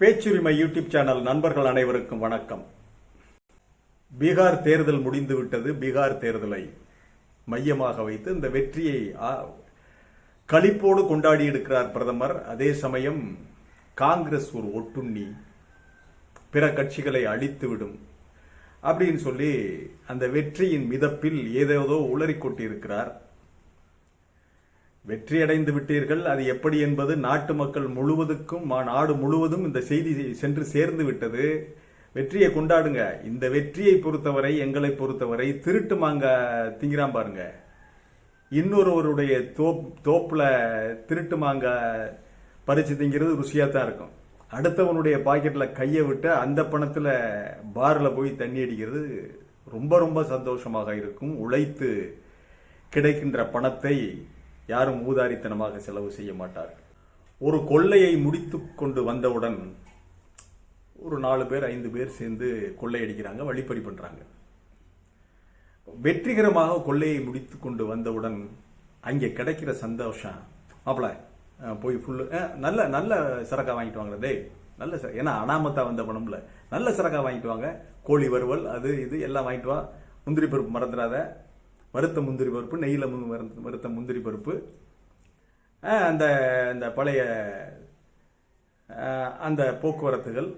பேச்சுரிமை YouTube channel நண்பர்கள் அனைவருக்கும் வணக்கம். பீகார் தேர்தல் முடிந்துவிட்டது. பீகார் தேர்தலை மையமாக வைத்து இந்த வெற்றியை களிப்போடு கொண்டாடி இருக்கிறார் பிரதமர். அதே சமயம் காங்கிரஸ் ஒரு ஒட்டுண்ணி பிற கட்சிகளை அழித்துவிடும் அப்படின்னு சொல்லி அந்த வெற்றியின் மிதப்பில் ஏதேதோ உளறிக்கொட்டிருக்கிறார் வெற்றியடைந்து விட்டீர்கள். அது எப்படி என்பது நாட்டு மக்கள் முழுவதுக்கும் மா- நாடு முழுவதும் இந்த செய்தி சென்று சேர்ந்து விட்டது. வெற்றியை கொண்டாடுங்க. இந்த வெற்றியை பொறுத்தவரை எங்களை பொறுத்தவரை திருட்டு மாங்க திங்கிறான் பாருங்க. இன்னொருவருடைய தோப் தோப்பில் திருட்டு மாங்க பறிச்சு திங்கிறது ருசியாக தான் இருக்கும். அடுத்தவனுடைய பாக்கெட்டில் கையை விட்டு அந்த பணத்தில் பாரில் போய் தண்ணி அடிக்கிறது ரொம்ப ரொம்ப சந்தோஷமாக இருக்கும். உழைத்து கிடைக்கின்ற பணத்தை யாரும் ஊதாரித்தனமாக செலவு செய்ய மாட்டார்கள். ஒரு கொள்ளையை முடித்து கொண்டு வந்தவுடன் ஒரு நாலு பேர் ஐந்து பேர் சேர்ந்து கொள்ளையடிக்கிறாங்க வழிப்பறி பண்ணுறாங்க வெற்றிகரமாக கொள்ளையை முடித்து கொண்டு வந்தவுடன் அங்கே கிடைக்கிற சந்தோஷம் மாப்பிள போய் ஃபுல்லு நல்ல நல்ல சரக்கா வாங்கிட்டு வாங்க டேய் நல்ல சர ஏன்னா அனாமத்தா வந்த பணம்ல. நல்ல சரக்கா வாங்கிட்டு வாங்க. கோழி வறுவல் அது இது எல்லாம் வாங்கிட்டு வா. முந்திரி பருப்பு மறந்துடாத. வறுத்த முந்திரி பருப்பு நெய்யில் வறுத்த- முந்திரி பருப்பு. அந்த அந்த பழைய அந்த போக்குவரத்துகள்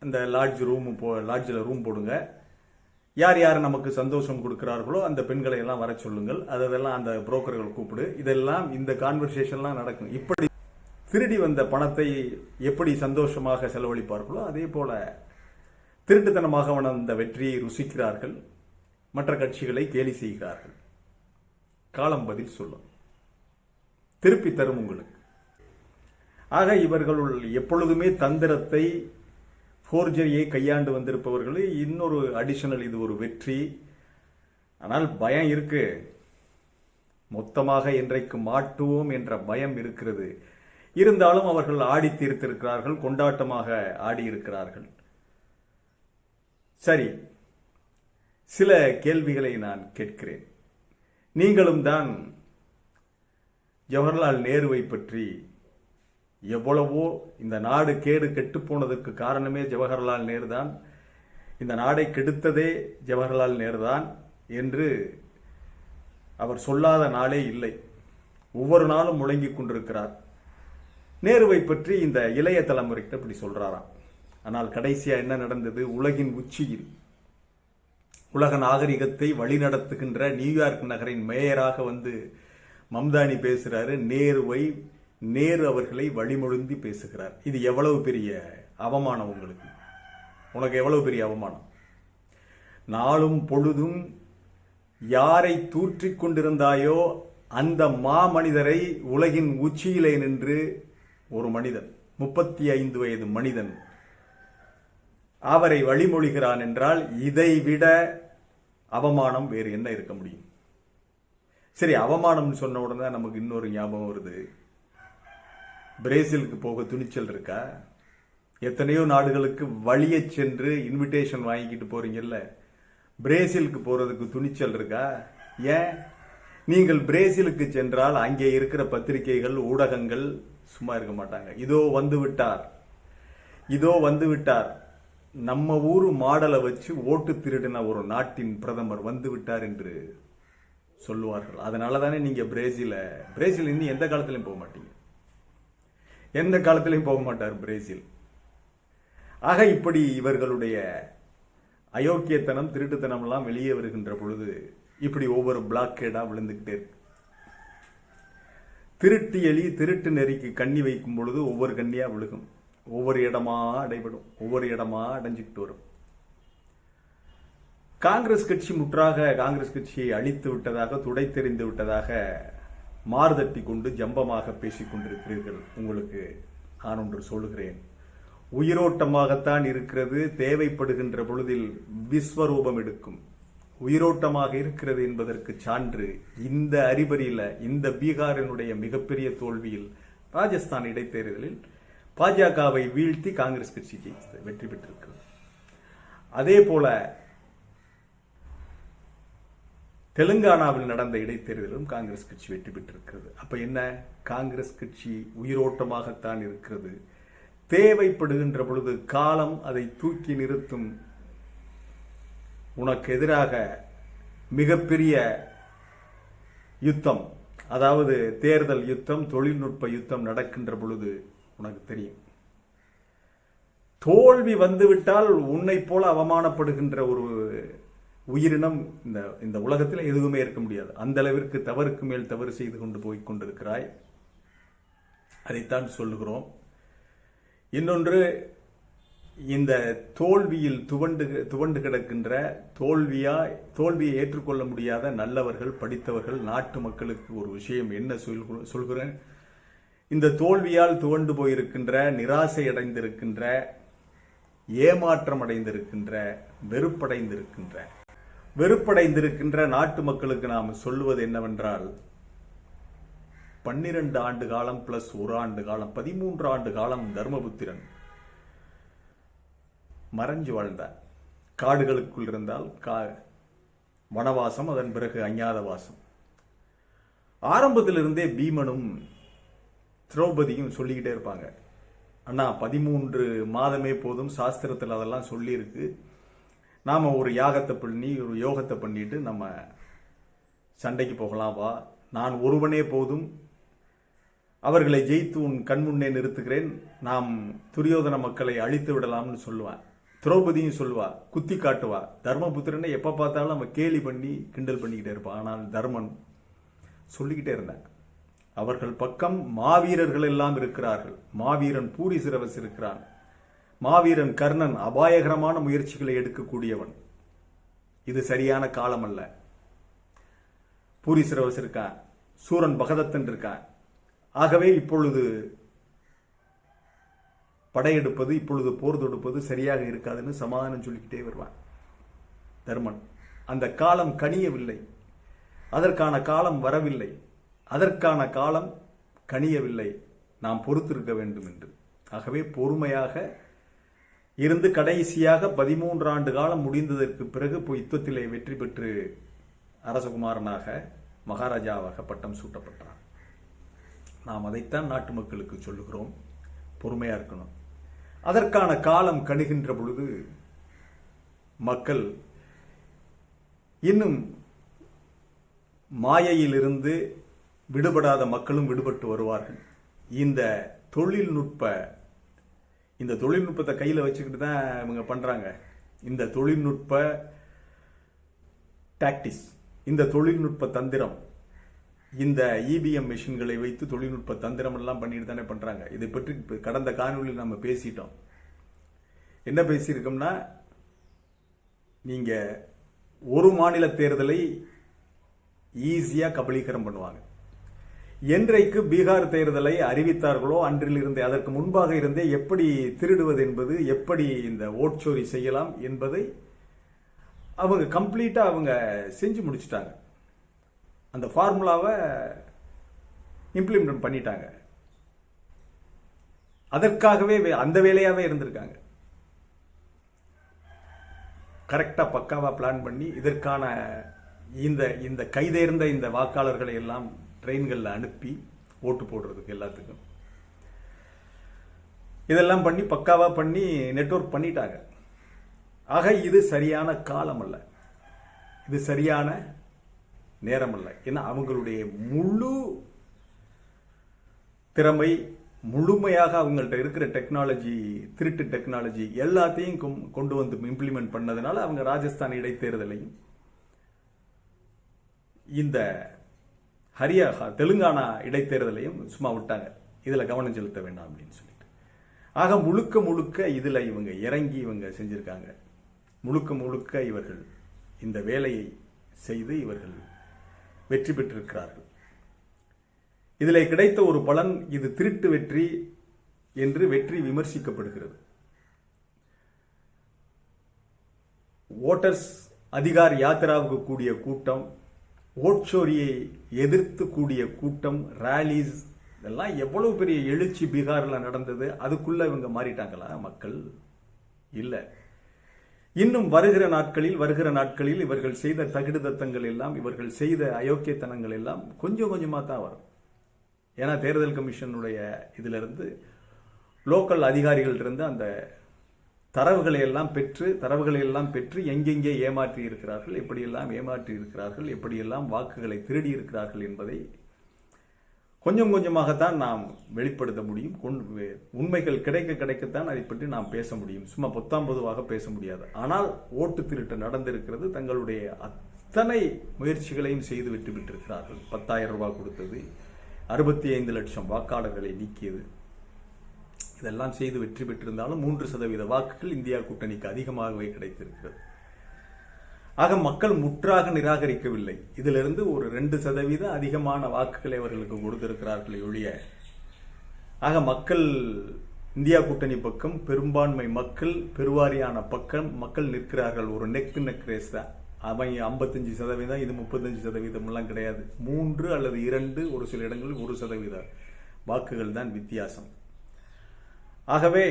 அந்த லாட்ஜ் ரூமு போ லாட்ஜில் ரூம் போடுங்க. யார் யார் நமக்கு சந்தோஷம் கொடுக்குறார்களோ அந்த பெண்களை எல்லாம் வர சொல்லுங்கள். அதெல்லாம் அந்த புரோக்கர்கள் கூப்பிடு. இதெல்லாம் இந்த கான்வர்சேஷன்லாம் நடக்கும். இப்படி திருடி வந்த பணத்தை எப்படி சந்தோஷமாக செலவழிப்பார்களோ அதே போல திருட்டுத்தனமாக வந்த வெற்றியை ருசிக்கிறார்கள். மற்ற கட்சிகளை கேலி செய்கிறார்கள். காலம் பதில் சொல்லும். திருப்பி தரும் உங்களுக்கு. ஆக இவர்கள் எப்பொழுதுமே தந்திரத்தை ஃபோர்ஜரியை கையாண்டு வந்திருப்பவர்கள் இன்னொரு அடிஷனல் இது ஒரு வெற்றி. ஆனால் பயம் இருக்கு. மொத்தமாக இன்றைக்கு மாட்டுவோம் என்ற பயம் இருக்கிறது. இருந்தாலும் அவர்கள் ஆடி தீர்த்திருக்கிறார்கள் கொண்டாட்டமாக ஆடி இருக்கிறார்கள். சரி சில கேள்விகளை நான் கேட்கிறேன். நீங்களும் தான் ஜவஹர்லால் நேருவை பற்றி எவ்வளவோ இந்த நாடு கேடு கெட்டுப்போனதற்கு காரணமே ஜவஹர்லால் நேரு தான். இந்த நாடை கெடுத்ததே ஜவஹர்லால் நேரு தான் என்று அவர் சொல்லாத நாளே இல்லை. ஒவ்வொரு நாளும் முழங்கிக் கொண்டிருக்கிறார். நேருவை பற்றி இந்த இளைய தலைமுறைகிட்ட இப்படி சொல்றாராம். ஆனால் கடைசியா என்ன நடந்தது? உலகின் உச்சியில் உலக நாகரிகத்தை வழிநடத்துகின்ற நியூயார்க் நகரின் மேயராக வந்து மம்தானி பேசுகிறாரு நேருவை நேரு அவர்களை வழிமொழிந்து பேசுகிறார். இது எவ்வளவு பெரிய அவமானம் உங்களுக்கு? உனக்கு எவ்வளவு பெரிய அவமானம்? நாளும் பொழுதும் யாரை தூற்றிக் கொண்டிருந்தாயோ அந்த மாமனிதரை உலகின் உச்சியிலே நின்று ஒரு மனிதன் முப்பத்தி ஐந்து வயது மனிதன் அவரை வழிமொழிகிறான் என்றால் இதை விட அவமானம் வேறு என்ன இருக்க முடியும்? சரி அவமானம்னு சொன்ன உடனே நமக்கு இன்னொரு ஞாபகம் வருது. பிரேசிலுக்கு போக துணிச்சல் இருக்கா? எத்தனையோ நாடுகளுக்கு வழிய சென்று இன்விடேஷன் வாங்கிக்கிட்டு போறீங்கல்ல. பிரேசிலுக்கு போறதுக்கு துணிச்சல் இருக்கா? ஏன்? நீங்கள் பிரேசிலுக்கு சென்றால் அங்கே இருக்கிற பத்திரிகைகள் ஊடகங்கள் சும்மா இருக்க மாட்டாங்க. இதோ வந்து விட்டார். இதோ வந்து விட்டார். நம்ம ஊர் மாடலை வச்சு ஓட்டு திருடின ஒரு நாட்டின் பிரதமர் வந்து விட்டார் என்று சொல்லுவார்கள். அதனால தானே நீங்கள் பிரேசில பிரேசில் இன்னும் எந்த காலத்திலையும் போக மாட்டீங்க? எந்த காலத்திலையும் போக மாட்டார் பிரேசில். ஆக இப்படி இவர்களுடைய அயோக்கியத்தனம் திருட்டுத்தனம்லாம் வெளியே வருகின்ற பொழுது இப்படி ஒவ்வொரு பிளாக்கேடாக விழுந்துக்கிட்டே இருக்கு. திருட்டு எலி திருட்டு நெறிக்கு கண்ணி வைக்கும் பொழுது ஒவ்வொரு கண்ணியாக விழுகும். ஒவ்வொரு இடமா அடைபடும் ஒவ்வொரு இடமா அடைஞ்சுக்கிட்டு வரும். காங்கிரஸ் கட்சி முற்றாக காங்கிரஸ் கட்சியை அழித்து விட்டதாக துடைத்தெறிந்து விட்டதாக மாறுதட்டி கொண்டு ஜம்பமாக பேசிக் கொண்டிருக்கிறீர்கள். உங்களுக்கு நான் ஒன்று சொல்லுகிறேன். உயிரோட்டமாகத்தான் இருக்கிறது தேவைப்படுகின்ற பொழுதில் விஸ்வரூபம் எடுக்கும். உயிரோட்டமாக இருக்கிறது என்பதற்கு சான்று இந்த அறிபறியில இந்த பீகாரினுடைய மிகப்பெரிய தோல்வியில் ராஜஸ்தான் இடைத்தேர்தலில் பாஜகவை வீழ்த்தி காங்கிரஸ் கட்சி ஜெயித்தது வெற்றி பெற்றிருக்கிறது அதே போல தெலுங்கானாவில் நடந்த இடைத்தேர்தலும் காங்கிரஸ் கட்சி வெற்றி பெற்றிருக்கிறது. அப்ப என்ன? காங்கிரஸ் கட்சி உயிரோட்டமாகத்தான் இருக்கிறது. தேவைப்படுகின்ற பொழுது காலம் அதை தூக்கி நிறுத்தும் உனக்கு எதிராக மிகப்பெரிய யுத்தம் அதாவது தேர்தல் யுத்தம் தொழில்நுட்ப யுத்தம் நடக்கின்ற பொழுது உனக்கு தெரியும். தோல்வி வந்துவிட்டால் உன்னை போல அவமானப்படுகின்ற ஒரு உயிரினம் இந்த இந்த உலகத்தில் எதுவுமே இருக்க முடியாது. அந்த அளவிற்கு தவறுக்கு மேல் தவறு செய்து கொண்டு போய் கொண்டிருக்கிறாய். அதைத்தான் சொல்லுகிறோம். இன்னொன்று இந்த தோல்வியில் துவண்டு துவண்டு கிடக்கின்ற தோல்வியா தோல்வியை ஏற்றுக்கொள்ள முடியாத நல்லவர்கள் படித்தவர்கள் நாட்டு மக்களுக்கு ஒரு விஷயம் என்ன சொல் சொல்கிறேன்? இந்த தோல்வியால் துவண்டு போயிருக்கின்ற நிராசை அடைந்திருக்கின்ற ஏமாற்றம் அடைந்திருக்கின்ற வெறுப்படைந்திருக்கின்ற. வெறுப்படைந்திருக்கின்ற நாட்டு மக்களுக்கு நாம் சொல்லுவது என்னவென்றால் பன்னிரண்டு ஆண்டு காலம் பிளஸ் ஒரு ஆண்டு காலம் பதிமூன்று ஆண்டு காலம் தர்மபுத்திரன் மறைஞ்சு வாழ்ந்தார். காடுகளுக்குள் இருந்தால் கா வனவாசம் அதன் பிறகு அஞ்ஞாத வாசம். ஆரம்பத்திலிருந்தே பீமனும் திரௌபதியும் சொல்லிக்கிட்டே இருப்பாங்க. அண்ணா பதிமூன்று மாதமே போதும் சாஸ்திரத்தில் அதெல்லாம் சொல்லியிருக்கு. நாம் ஒரு யாகத்தை பண்ணி ஒரு யோகத்தை பண்ணிட்டு நம்ம சண்டைக்கு போகலாம் வா. நான் ஒருவனே போதும். அவர்களை ஜெயித்து உன் கண்முன்னே நிறுத்துகிறேன். நாம் துரியோதன மக்களை அழித்து விடலாம்னு சொல்லுவேன் திரௌபதியும் சொல்லுவா குத்தி காட்டுவா. தர்மபுத்திரனை எப்போ பார்த்தாலும் நம்ம கேலி பண்ணி கிண்டல் பண்ணிக்கிட்டே இருப்பான். ஆனால் தர்மன் சொல்லிக்கிட்டே இருந்தேன். அவர்கள் பக்கம் மாவீரர்கள் எல்லாம் இருக்கிறார்கள். மாவீரன் பூரி சிரவஸ் இருக்கிறான். மாவீரன் கர்ணன் அபாயகரமான முயற்சிகளை எடுக்கக்கூடியவன். இது சரியான காலம் அல்ல பூரி சிரவஸ் இருக்கான். சூரன் பகதத்தன் இருக்கான். ஆகவே இப்பொழுது படையெடுப்பது இப்பொழுது போர் தொடுப்பது சரியாக இருக்காதுன்னு சமாதானம் சொல்லிக்கிட்டே வருவான் தர்மன். அந்த காலம் கனியவில்லை. அதற்கான காலம் வரவில்லை. அதற்கான காலம் கனியவில்லை. நாம் பொறுத்திருக்க வேண்டும் என்று ஆகவே பொறுமையாக இருந்து கடைசியாக பதிமூன்று ஆண்டு காலம் முடிந்ததற்கு பிறகு போய் யுத்தத்திலே வெற்றி பெற்று அரசகுமாரனாக மகாராஜாவாக பட்டம் சூட்டப்பட்டார். நாம் அதைத்தான் நாட்டு மக்களுக்கு சொல்லுகிறோம். பொறுமையாக இருக்கணும். அதற்கான காலம் கணுகின்ற பொழுது மக்கள் இன்னும் மாயையிலிருந்து விடுபடாத மக்களும் விடுபட்டு வருவார்கள். இந்த தொழில்நுட்ப இந்த தொழில்நுட்பத்தை கையில் வச்சுக்கிட்டு தான் இவங்க பண்ணுறாங்க இந்த தொழில்நுட்ப டாக்டிஸ் இந்த தொழில்நுட்ப தந்திரம் இந்த இபிஎம் மிஷின்களை வைத்து தொழில்நுட்ப தந்திரம் எல்லாம் பண்ணிட்டு தானே பண்ணுறாங்க இதை பற்றி கடந்த காணொலியில் நம்ம பேசிட்டோம். என்ன பேசியிருக்கோம்னா நீங்கள் ஒரு மாநில தேர்தலை ஈஸியாக கபலீகரம் பண்ணுவாங்க. என்றைக்கு பீகார் தேர்தலை அறிவித்தார்களோ அன்றிலிருந்தே அதற்கு முன்பாக இருந்தே எப்படி திருடுவது என்பது எப்படி இந்த ஓட்சோரி செய்யலாம் என்பதை அவங்க கம்ப்ளீட்டாக அவங்க செஞ்சு முடிச்சிட்டாங்க. அந்த ஃபார்முலாவை இம்ப்ளிமெண்ட் பண்ணிட்டாங்க. அதற்காகவே வே- அந்த வேலையாகவே இருந்திருக்காங்க. கரெக்டாக பக்காவாக பிளான் பண்ணி இதற்கான இந்த இந்த கைதேர்ந்த இந்த வாக்காளர்களை எல்லாம் ட்ரெயின்களில் அனுப்பி ஓட்டு போடுறதுக்கு எல்லாத்துக்கும். இதெல்லாம் பண்ணி பக்காவாக பண்ணி நெட்ஒர்க் பண்ணிட்டாங்க. ஆக இது சரியான காலம் அல்ல இது சரியான நேரம் அல்ல ஏன்னா அவங்களுடைய முழு திறமை முழுமையாக அவங்கள்ட்ட இருக்கிற டெக்னாலஜி திருட்டு டெக்னாலஜி எல்லாத்தையும் கொண்டு வந்து இம்ப்ளிமெண்ட் பண்ணதுனால அவங்க ராஜஸ்தான் இடைத்தேர்தலையும் இந்த ஹரியா தெலுங்கானா இடைத்தேர்தலையும் சும்மா விட்டாங்க. இதுல கவனம் செலுத்த வேண்டாம் அப்படின்னு சொல்லிட்டு. ஆக முழுக்க முழுக்க இதில் இவங்க இறங்கி இவங்க செஞ்சுருக்காங்க. முழுக்க முழுக்க இவர்கள் இந்த வேலையை செய்து இவர்கள் வெற்றி பெற்றிருக்கிறார்கள். இதில் கிடைத்த ஒரு பலன் இது திருட்டு வெற்றி என்று வெற்றி விமர்சிக்கப்படுகிறது. ஓட்டர்ஸ் அதிகார் யாத்திராவுக்கு கூடிய கூட்டம் ஓட்சோரியை எதிர்த்து கூடிய கூட்டம் ரேலிஸ் இதெல்லாம் எவ்வளவு பெரிய எழுச்சி பீகாரில் நடந்தது? அதுக்குள்ள இவங்க மாறிட்டாங்களா மக்கள்? இல்லை. இன்னும் வருகிற நாட்களில் வருகிற நாட்களில் இவர்கள் செய்த தகுடுதத்தங்கள் எல்லாம் இவர்கள் செய்த அயோக்கியத்தனங்கள் எல்லாம் கொஞ்சம் கொஞ்சமாக தான் வரும். ஏன்னா தேர்தல் கமிஷனுடைய இதிலிருந்து லோக்கல் அதிகாரிகள் இருந்து அந்த தரவுகளை எல்லாம் பெற்று தரவுகளை எல்லாம் பெற்று எங்கெங்கே ஏமாற்றி இருக்கிறார்கள் எப்படியெல்லாம் ஏமாற்றி இருக்கிறார்கள் எப்படியெல்லாம் வாக்குகளை திருடி இருக்கிறார்கள் என்பதை கொஞ்சம் கொஞ்சமாகத்தான் நாம் வெளிப்படுத்த முடியும். உண்மைகள் கிடைக்க கிடைக்கத்தான் அதை பற்றி நாம் பேச முடியும். சும்மா பொத்தாம் பொதுவாக பேச முடியாது. ஆனால் ஓட்டு திருட்டு நடந்திருக்கிறது. தங்களுடைய அத்தனை முயற்சிகளையும் செய்து விட்டு விட்டிருக்கிறார்கள். பத்தாயிரம் ரூபாய் கொடுத்தது அறுபத்தி ஐந்து லட்சம் வாக்காளர்களை நீக்கியது. இதெல்லாம் செய்து வெற்றி பெற்றிருந்தாலும் மூன்று சதவீத வாக்குகள் இந்தியா கூட்டணிக்கு அதிகமாகவே கிடைத்திருக்கிறது. ஆக மக்கள் முற்றாக நிராகரிக்கவில்லை. இதிலிருந்து ஒரு ரெண்டு சதவீத அதிகமான வாக்குகளை அவர்களுக்கு கொடுத்திருக்கிறார்கள் ஒழிய ஆக மக்கள் இந்தியா கூட்டணி பக்கம் பெரும்பான்மை மக்கள் பெருவாரியான பக்கம் மக்கள் நிற்கிறார்கள். ஒரு நெக் டு நெக் ரேஸ் தான். அவன் ஐம்பத்தஞ்சு சதவீதம் இது முப்பத்தஞ்சு சதவீதம் எல்லாம் கிடையாது. மூன்று அல்லது இரண்டு ஒரு சில இடங்களில் ஒரு சதவீத வாக்குகள் தான் வித்தியாசம். ஆகவே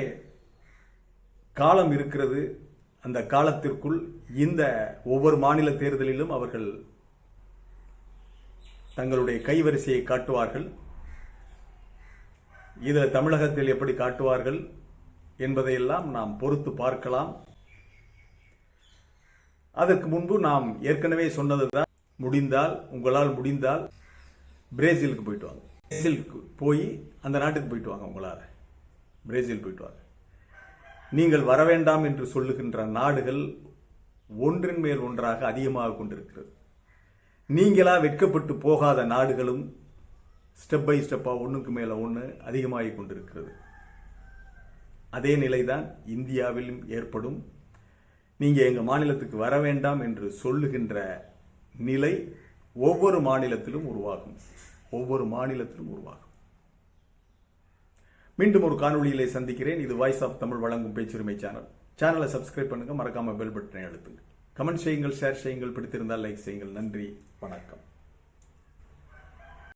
காலம் இருக்கிறது. அந்த காலத்திற்குள் இந்த ஒவ்வொரு மாநில தேர்தலிலும் அவர்கள் தங்களுடைய கைவரிசையை காட்டுவார்கள். இதில் தமிழகத்தில் எப்படி காட்டுவார்கள் என்பதையெல்லாம் நாம் பொறுத்து பார்க்கலாம். அதற்கு முன்பு நாம் ஏற்கனவே சொன்னதுதான். முடிந்தால் உங்களால் முடிந்தால் பிரேசிலுக்கு போயிட்டு வாங்க. பிரேசிலுக்கு போய் அந்த நாட்டுக்கு போயிட்டு வாங்க உங்களால். பிரேசில் போயிட்டு வாங்க. நீங்கள் வர வேண்டாம் என்று சொல்லுகின்ற நாடுகள் ஒன்றின் மேல் ஒன்றாக அதிகமாக கொண்டிருக்கிறது. நீங்களா வெட்கப்பட்டு போகாத நாடுகளும் ஸ்டெப் பை ஸ்டெப்பாக ஒன்றுக்கு மேலே ஒன்று அதிகமாகி கொண்டிருக்கிறது. அதே நிலைதான் இந்தியாவிலும் ஏற்படும். நீங்கள் எங்கள் மாநிலத்துக்கு வர வேண்டாம் என்று சொல்லுகின்ற நிலை ஒவ்வொரு மாநிலத்திலும் உருவாகும். ஒவ்வொரு மாநிலத்திலும் உருவாகும். மீண்டும் ஒரு காணொளியிலே சந்திக்கிறேன். இது வாய்ஸ் ஆஃப் தமிழ் வழங்கும் பேச்சுரிமை சேனல் சேனலை சப்ஸ்கிரைப் பண்ணுங்க. மறக்காம பெல் பட்டனை அழுத்துங்க. கமெண்ட் செய்யுங்கள் ஷேர் செய்யுங்கள். பிடித்திருந்தால் லைக் செய்யுங்கள். நன்றி. வணக்கம்.